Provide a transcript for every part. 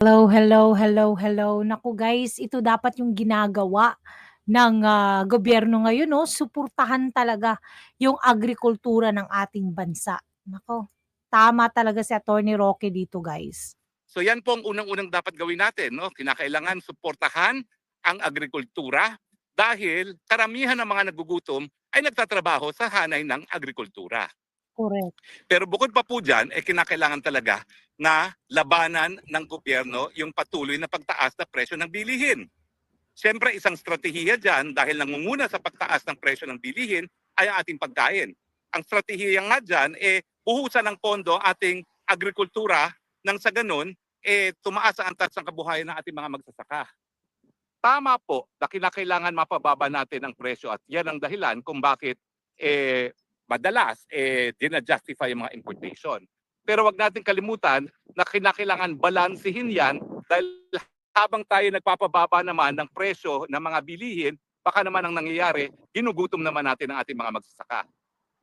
Hello, hello, hello, hello. Naku guys, ito dapat yung ginagawa ng, ah, gobyerno ngayon 'no, suportahan talaga yung agrikultura ng ating bansa. Naku, tama talaga si Attorney Roque dito guys. So yan po ang unang-unang dapat gawin natin. No? Kinakailangan suportahan ang agrikultura dahil karamihan ng mga nagugutom ay nagtatrabaho sa hanay ng agrikultura. Correct. Pero bukod pa po dyan, eh, kinakailangan talaga na labanan ng gobyerno yung patuloy na pagtaas na presyo ng bilihin. Siyempre, isang strategiya dyan dahil nangunguna sa pagtaas ng presyo ng bilihin ay ang ating pagkain. Ang strategiya nga dyan, eh, buhusan ng pondo ating agrikultura nang sa ganun, eh, tumaas ang antas ng kabuhayan ng ating mga magsasaka. Tama po na kinakailangan mapababa natin ang presyo at yan ang dahilan kung bakit eh, madalas eh, dinajustify yung mga importation. Pero wag natin kalimutan na kinakailangan balansehin yan dahil habang tayo nagpapababa naman ng presyo ng mga bilihin, baka naman ang nangyayari, ginugutom naman natin ang ating mga magsasaka.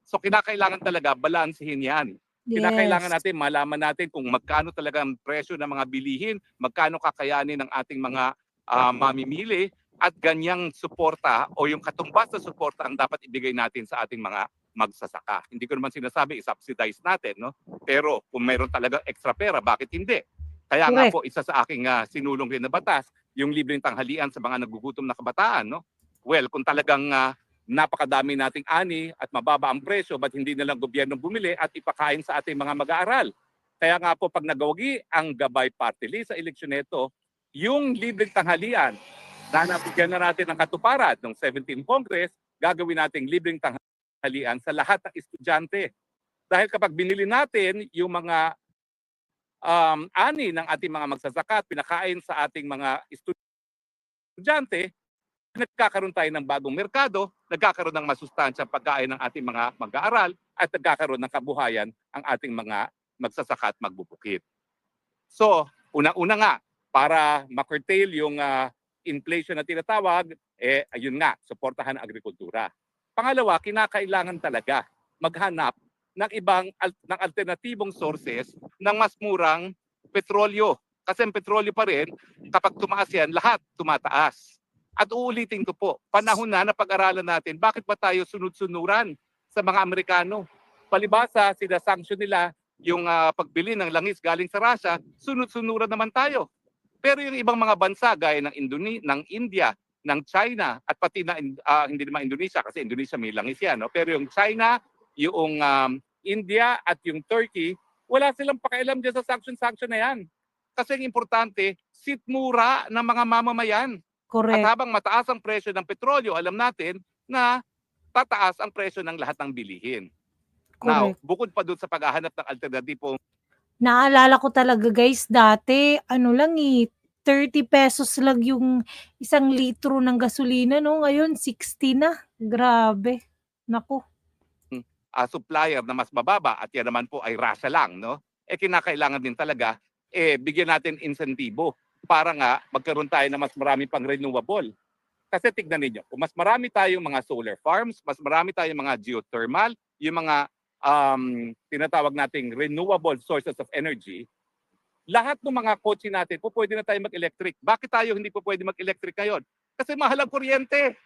So kinakailangan talaga balansehin yan. Kinakailangan Yes. natin malaman natin kung magkano talaga ang presyo ng mga bilihin, magkano kakayanin ng ating mga ah, mamimili at ganyang suporta o yung katumbas na suporta ang dapat ibigay natin sa ating mga magsasaka. Hindi ko naman sinasabi i-subsidize natin, no? Pero kung mayroon talaga extra pera, bakit hindi? Kaya nga Correct. po isa sa aking ah, sinulong rin na batas, yung libreng tanghalian sa mga nagugutom na kabataan, no? Well, kung talagang ah, napakadami nating ani at mababa ang presyo, ba't hindi na lang gobyerno bumili at ipakain sa ating mga mag-aaral? Kaya nga po pag nagawagi ang gabay party list sa eleksyon nito, yung libreng tanghalian na nabigyan na natin ng katuparan ng 17 Congress, gagawin nating libreng tanghalian sa lahat ng estudyante. Dahil kapag binili natin yung mga um, ani ng ating mga magsasaka at pinakain sa ating mga estudyante, nagkakaroon tayo ng bagong merkado, nagkakaroon ng masustansyang pagkain ng ating mga mag-aaral at nagkakaroon ng kabuhayan ang ating mga magsasaka at magbubukid. So, unang-una nga, para ma-curtail yung ah, inflation na tinatawag, eh, ayun nga, suportahan ang agrikultura. Pangalawa, kinakailangan talaga maghanap ng ibang ng alternatibong sources ng mas murang petrolyo. Kasi ang petrolyo pa rin, kapag tumaas yan, lahat tumataas. At uulitin ko po, panahon na na pag-aralan natin, bakit ba tayo sunod-sunuran sa mga Amerikano? Palibasa, sinasanction nila yung ah, pagbili ng langis galing sa Russia, sunod-sunuran naman tayo. Pero yung ibang mga bansa gaya ng Indone- ng India, ng China at pati na ah, hindi naman Indonesia kasi Indonesia may langis yan, no? Pero yung China, yung um, India at yung Turkey, wala silang pakialam dyan sa sanction-sanction na yan. Kasi ang importante, sitmura ng mga mamamayan. At Correct. habang mataas ang presyo ng petrolyo, alam natin na tataas ang presyo ng lahat ng bilihin. Now, Correct. bukod pa doon sa paghahanap ng alternatibong Naalala ko talaga guys dati ano lang, eh, 30 pesos lang yung isang litro ng gasolina 'no, ngayon 60 na. Grabe. Naku. ah, supplier na mas mababa at yan naman po ay Russia lang, no? Eh kinakailangan din talaga eh bigyan natin insentibo para nga magkaroon tayo ng mas marami pang renewable. Kasi tignan ninyo, kung mas marami tayong mga solar farms, mas marami tayong mga geothermal, yung mga um, tinatawag nating renewable sources of energy, lahat ng mga kotse natin po pwede na tayo mag-electric. Bakit tayo hindi po pwede mag-electric ngayon? Kasi mahal ang kuryente.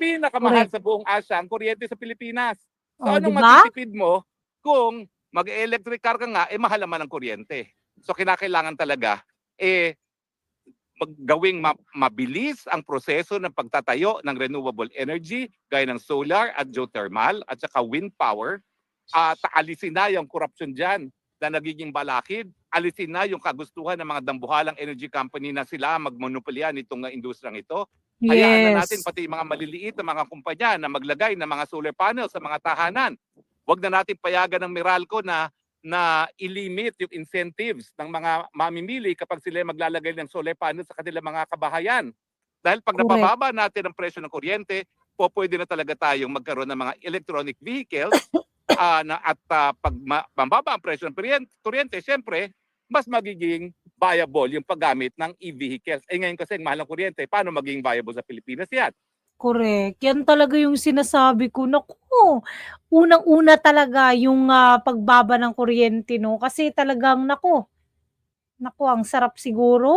Pinakamahal Correct. sa buong Asia ang kuryente sa Pilipinas. So Oh, anong ba? matitipid mo kung mag-electric car ka nga, eh mahal naman ang kuryente. So kinakailangan talaga, eh, maggawing ma- mabilis ang proseso ng pagtatayo ng renewable energy gaya ng solar at geothermal at saka wind power. At alisin na yung corruption dyan na nagiging balakid. Alisin na yung kagustuhan ng mga dambuhalang energy company na sila magmonopolya nitong uh, industriyang ito. Hayaan na natin Yes. pati mga maliliit na mga kumpanya na maglagay ng mga solar panels sa mga tahanan. Huwag na natin payagan ng Meralco na na ilimit yung incentives ng mga mamimili kapag sila maglalagay ng solar panels sa kanilang mga kabahayan. Dahil pag napababa natin ang presyo ng kuryente, po pwede na talaga tayong magkaroon ng mga electronic vehicles ah, na, at ah, pag ma- mababa ang presyo ng kuryen- kuryente, siyempre, mas magiging viable yung paggamit ng e-vehicles. Eh ngayon kasi ang mahal ng kuryente, paano magiging viable sa Pilipinas yan? Correct. Yan talaga yung sinasabi ko. Naku, unang-una talaga yung, ah, pagbaba ng kuryente 'no, kasi talagang naku Naku, ang sarap siguro.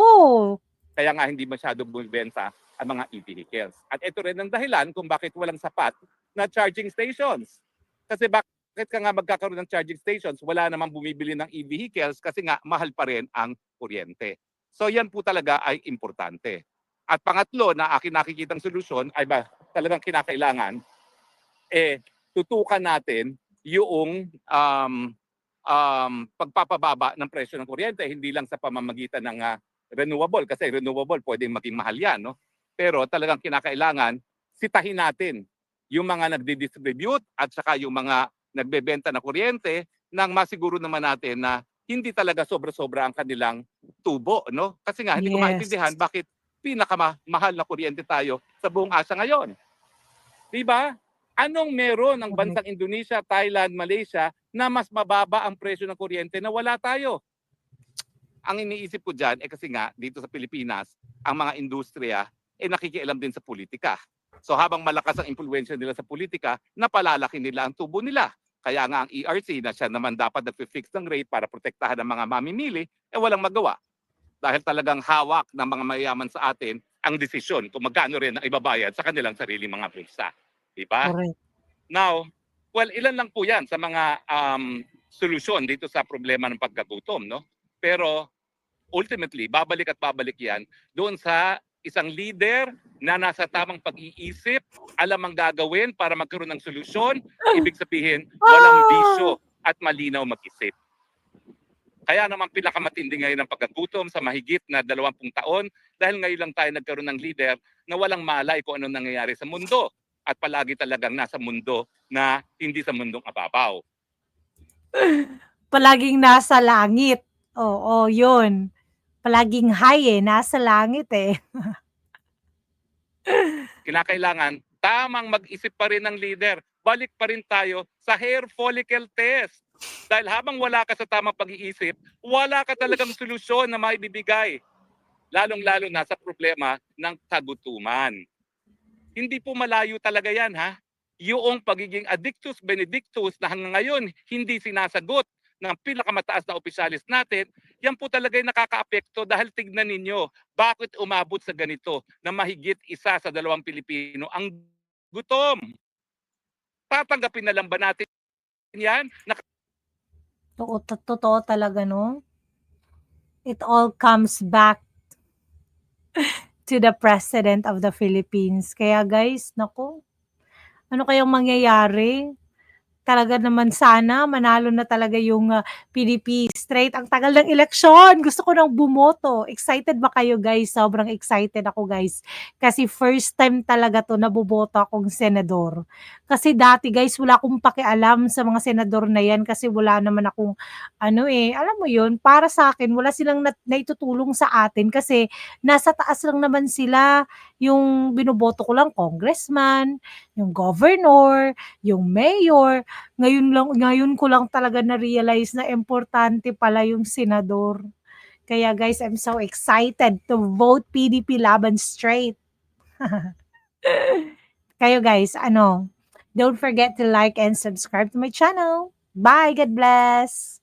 Kaya nga hindi masyadong bumibenta ang mga e-vehicles. At ito rin ang dahilan kung bakit walang sapat na charging stations. Kasi bakit ka nga magkakaroon ng charging stations, wala namang bumibili ng e-vehicles kasi nga mahal pa rin ang kuryente. So yan po talaga ay importante. At pangatlo na akin nakikitang solusyon ay ba talagang kinakailangan eh tutukan natin yung um, um, pagpapababa ng presyo ng kuryente hindi lang sa pamamagitan ng ah, renewable kasi renewable pwedeng maging mahal yan no pero talagang kinakailangan sitahin natin yung mga nagdi-distribute at saka yung mga nagbebenta ng kuryente nang masiguro naman natin na hindi talaga sobra-sobra ang kanilang tubo no kasi nga hindi ko Yes. maintindihan bakit pinakamahal na kuryente tayo sa buong Asia ngayon. 'Di ba? Anong meron ng bansang Indonesia, Thailand, Malaysia na mas mababa ang presyo ng kuryente na wala tayo? Ang iniisip ko diyan eh kasi nga dito sa Pilipinas, ang mga industriya eh nakikialam din sa politika. So habang malakas ang impluwensya nila sa politika, napalalaki nila ang tubo nila. Kaya nga ang ERC na siya naman dapat nagfi-fix ng rate para protektahan ang mga mamimili, eh walang magawa. Dahil talagang hawak ng mga mayayaman sa atin ang desisyon kung magkano rin ang ibabayad sa kanilang sariling mga bulsa. Diba? Correct. Now, well, ilan lang po yan sa mga um, solusyon dito sa problema ng pagkagutom. No? Pero ultimately, babalik at babalik yan doon sa isang leader na nasa tamang pag-iisip, alam ang gagawin para magkaroon ng solusyon, ibig sabihin, walang bisyo at malinaw mag-isip. Kaya naman pinakamatindi ngayon ang pagkagutom sa mahigit na 20 taon dahil ngayon lang tayo nagkaroon ng leader na walang malay kung ano nangyayari sa mundo at palagi talagang nasa mundo na hindi sa mundong ababaw. Palaging nasa langit. Oo, yun. Palaging high eh, nasa langit eh. Kinakailangan tamang mag-isip pa rin ng leader. Balik pa rin tayo sa hair follicle test. Dahil habang wala ka sa tamang pag-iisip, wala ka talagang solusyon na maibibigay. Lalong-lalo na sa problema ng kagutuman. Hindi po malayo talaga yan ha. Yung pagiging addictus benedictus na hanggang ngayon hindi sinasagot ng pinakamataas na opisyalis natin, yan po talaga yung nakakaapekto dahil tignan ninyo, bakit umabot sa ganito na mahigit isa sa dalawang Pilipino ang gutom? Tatanggapin na lang ba natin yan? Na Oo, to- totoo talaga, no? It all comes back to the President of the Philippines. Kaya guys, naku, ano kayang mangyayari? Talaga naman sana manalo na talaga yung ah, PDP straight. Ang tagal ng eleksyon. Gusto ko nang bumoto. Excited ba kayo guys? Sobrang excited ako guys. Kasi first time talaga to na boboto akong senador. Kasi dati guys, wala akong pakialam sa mga senador na yan kasi wala naman akong ano eh, alam mo yun, para sa akin, wala silang nat- naitutulong sa atin kasi nasa taas lang naman sila. Yung binoboto ko lang, congressman, yung governor, yung mayor. Ngayon lang ngayon ko lang talaga na-realize na importante pala yung senador. Kaya guys, I'm so excited to vote PDP Laban straight. Kayo guys, ano, don't forget to like and subscribe to my channel. Bye, God bless.